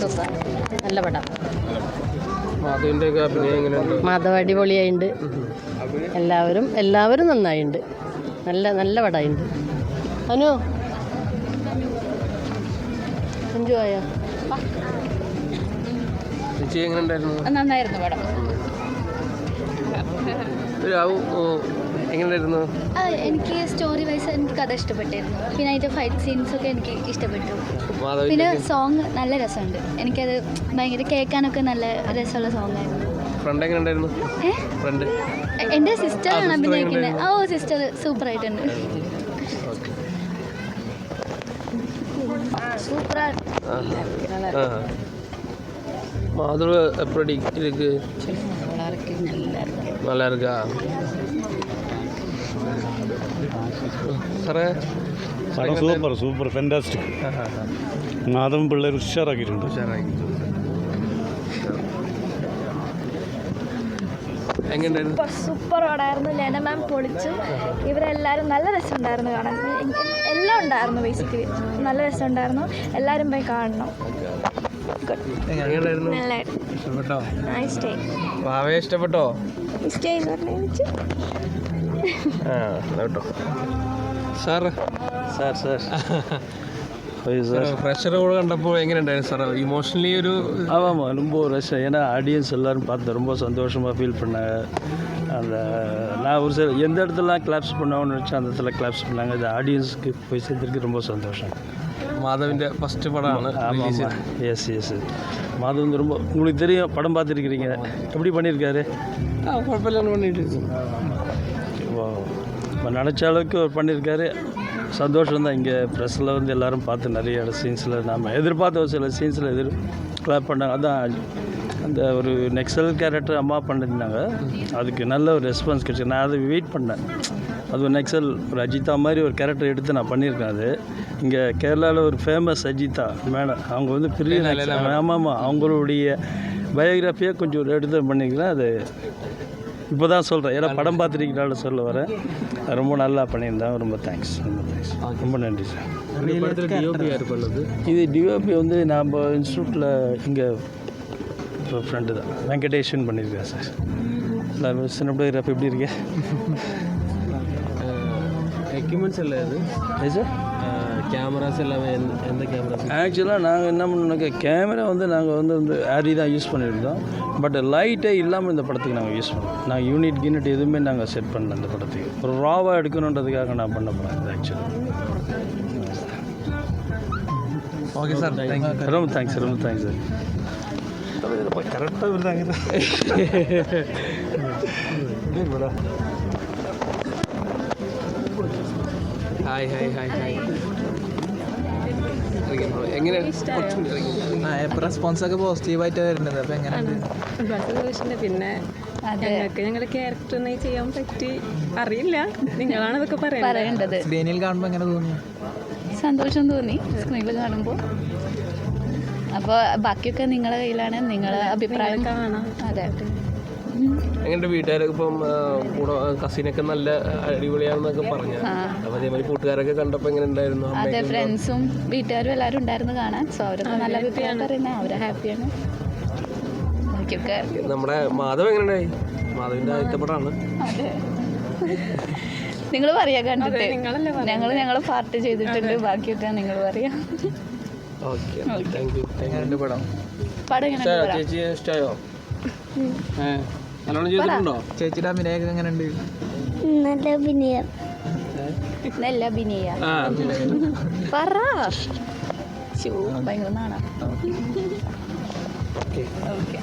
Super നല്ല പടം. അടിപൊളിയായിണ്ട് മാധവ അടിപൊളിയായിട്ടുണ്ട് എല്ലാവരും എല്ലാവരും നന്നായിണ്ട്. നല്ല നല്ല പടമായിട്ടുണ്ട് അനു? അഞ്ചു ആയോ? എങ്ങനെ ഉണ്ടായിരുന്നു നന്നായിരുന്നു പടം. എങ്ങനെയായിരുന്നു ആ, എനിക്ക് സ്റ്റോറി വൈസ് എനിക്ക് കഥ ഇഷ്ടപ്പെട്ടിരുന്നു പിന്നെ അതിൻ്റെ ഫൈറ്റ് സീൻസ് ഒക്കെ എനിക്ക് ഇഷ്ടപ്പെട്ടു പിന്നെ മാധവിൻ്റെ സോങ് നല്ല രസമുണ്ട് എനിക്കത് ഭയങ്കര കേൾക്കാനൊക്കെ നല്ല രസമുള്ള സോങ് ആയിരുന്നു ഫ്രണ്ട് എങ്ങനെ ഉണ്ടായിരുന്നു ഏ? ഫ്രണ്ട് എ- എൻ്റെ സിസ്റ്ററാണ് sister അഭിനയിക്കുന്നത് എങ്ങനെയുണ്ടായിരുന്നു? ഓ സിസ്റ്റർ സൂപ്പർ ആയിട്ടുണ്ട് സൂപ്പറാണ് மாதுளை எப்படி இருக்கு நல்லா இருக்கா സാറേ പടം സൂപ്പർ സൂപ്പർ ഫെന്റാസ്റ്റിക് മാധവൻ പിള്ളേർ ഉഷാറാക്കിയിട്ടുണ്ട്. എങ്ങനെയുണ്ടായിരുന്നു? സൂപ്പർ പടമായിരുന്നു ലെന മാം പൊളിച്ചു. ഇവരെല്ലാവരും നല്ല രസമുണ്ടായിരുന്നു കാണാൻ. എല്ലാം ഉണ്ടായിരുന്നു ബേസിക്കലി നല്ല രസമുണ്ടായിരുന്നു. എല്ലാവരും പോയി കാണണം. ഇഷ്ടപ്പെട്ടോ നൈസ് ഡേ ഭാവയെ ഇഷ്ടപ്പെട്ടോ സ്റ്റേ എന്ന് പറഞ്ഞു ആ കേട്ടോ സാറ് സാർ സാർ ഫ്രഷർ കൂടെ കണ്ടപ്പോൾ എങ്ങനെയുണ്ടായിരുന്നു സാർ ഇമോഷണലി ஒரு ஆமாம் ரொம்ப ரஷ் ஏன்னா ஆடியன்ஸ் எல்லாரும் பார்த்து ரொம்ப சந்தோஷமாக ஃபீல் பண்ணாங்க அந்த நான் ஒரு சில எந்த இடத்துலலாம் கிளாப்ஸ் பண்ணாங்கன்னு நினச்சேன் அந்த இடத்துல கிளாப்ஸ் பண்ணாங்க அது ஆடியன்ஸுக்கு போய் சேர்த்துருக்கு ரொம்ப சந்தோஷம் மாதவிൻ്റെ ஃபஸ்ட்டு படம் ரிலீஸ் எஸ் எஸ் மாதவ் வந்து ரொம்ப உங்களுக்கு தெரியும் படம் பார்த்துருக்கிறீங்க. எப்படி பண்ணியிருக்காரு? குழப்பம் ஓ இப்போ நினச்ச அளவுக்கு அவர் பண்ணியிருக்காரு. சந்தோஷம் தான் இங்கே ப்ரெஸ்ஸில் வந்து எல்லோரும் பார்த்து நிறைய சீன்ஸில் நாம் எதிர்பார்த்த ஒரு சில சீன்ஸில் எதிர் கிளாப் பண்ணாங்க. அதுதான் அந்த ஒரு நெக்ஸல் கேரக்டர் அம்மா பண்ணியிருந்தாங்க அதுக்கு நல்ல ஒரு ரெஸ்பான்ஸ் கிடைச்சி. நான் அதை வெயிட் பண்ணேன். அது ஒரு நெக்ஸல் ஒரு அஜிதா மாதிரி ஒரு கேரக்டர் எடுத்து நான் பண்ணியிருக்கேன் அது. இங்கே கேரளாவில் ஒரு ஃபேமஸ் அஜிதா மேடம் அவங்க வந்து பெரிய ஆமாம் ஆமாம் அவங்களுடைய பயோகிராஃபியாக கொஞ்சம் ஒரு எடுத்து பண்ணியிருக்கிறேன் அது இப்போ தான் சொல்கிறேன் ஏன்னா படம் பார்த்துருக்கீங்களால சொல்ல வரேன். ரொம்ப நல்லா பண்ணியிருந்தேன் ரொம்ப தேங்க்ஸ் ரொம்ப தேங்க்ஸ் ரொம்ப நன்றி சார் இது டிஓபி வந்து நாம் இன்ஸ்டியூட்டில் இங்கே இப்போ ஃப்ரெண்டு தான். வெங்கடேஷன் பண்ணியிருக்கேன் சார். எல்லாரும் சின்ன பிள்ளை எப்படி இருக்கேன் எக்யூப்மெண்ட்ஸ் எல்லாம் இது சார் கேமராஸ் எல்லாமே எந்த- எந்த கேமராஸ் ஆக்சுவலாக நாங்கள் என்ன பண்ணோம்னாக்கா கேமரா வந்து நாங்கள் வந்து வந்து ஆரி தான் யூஸ் பண்ணியிருந்தோம். பட் லைட்டே இல்லாமல் இந்த படத்துக்கு நாங்கள் யூஸ் பண்ணோம் நாங்கள் யூனிட் கியூனிட் எதுவுமே நாங்கள் செட் பண்ணல இந்த படத்துக்கு. ஒரு ராவாக எடுக்கணுன்றதுக்காக நான் பண்ண போகிறேன் இது ஆக்சுவலாக ஓகே சார் ரொம்ப தேங்க்ஸ் ரொம்ப thanks sir கரெக்டாக இருந்தாங்க ഹായ് ഹായ് ഹായ് ഹായ് എങ്ങനെ കുറച്ചുകൂടി ഇറങ്ങി. ഇപ്പൊ റെസ്പോൺസ് ഒക്കെ പോസിറ്റീവായിട്ട് വരുന്നത് അപ്പൊ എങ്ങനെയുണ്ട് സന്തോഷമുണ്ട് പിന്നെ ഞങ്ങൾക്ക് ഞങ്ങളുടെ ക്യാരക്ടർ ഒന്നും ചെയ്യാൻ പറ്റി അറിയില്ല നിങ്ങളാണ് അതൊക്കെ പറയുന്നത് പറയേണ്ടത് സ്ക്രീനിൽ കാണുമ്പോൾ എങ്ങനെ തോന്നി സന്തോഷം തോന്നി സ്ക്രീനിൽ കാണുമ്പോൾ അപ്പോൾ ബാക്കിയൊക്കെ നിങ്ങളുടെ കയ്യിലാണ് നിങ്ങളെ അഭിപ്രായം? അതെ. എങ്ങനെ വീട്ടുകാരൊക്കെ ഇപ്പം കൂടെ കസിനൊക്കെ നല്ല അടിപൊളിയാണെന്നൊക്കെ പറഞ്ഞു. അപ്പൊ അതേമാതിരി കൂട്ടുകാരൊക്കെ കണ്ടപ്പോ എങ്ങനെ ഉണ്ടായിരുന്നു അതെ ഫ്രണ്ട്സും വീട്ടുകാരും എല്ലാവരും ഉണ്ടായിരുന്നു കാണാൻ. സോ അവരൊക്കെ നല്ല അഭിപ്രായം പറയുന്ന അവരെ ഹാപ്പിയാണ്. ബാക്കിയൊക്കെ നമ്മുടെ മാധവ് എങ്ങനെ ഉണ്ടായി മാധവിന്റെ ആദ്യത്തെ പടമാണ് നിങ്ങൾ പറയാ കണ്ടിട്ട്. നിങ്ങളല്ലേ ഞങ്ങൾ ഞങ്ങൾ പാർട്ടി ചെയ്തിട്ടുണ്ട് ബാക്കിയൊക്കെ നിങ്ങൾ പറയാം. ചേച്ചിയുടെ അഭിനയൊക്കെ എങ്ങനെയുണ്ട്? നല്ല അഭിനയം. നല്ല അഭിനയ. പറ. ഭയങ്കര നാണ. ഓക്കെ. ഓക്കെ.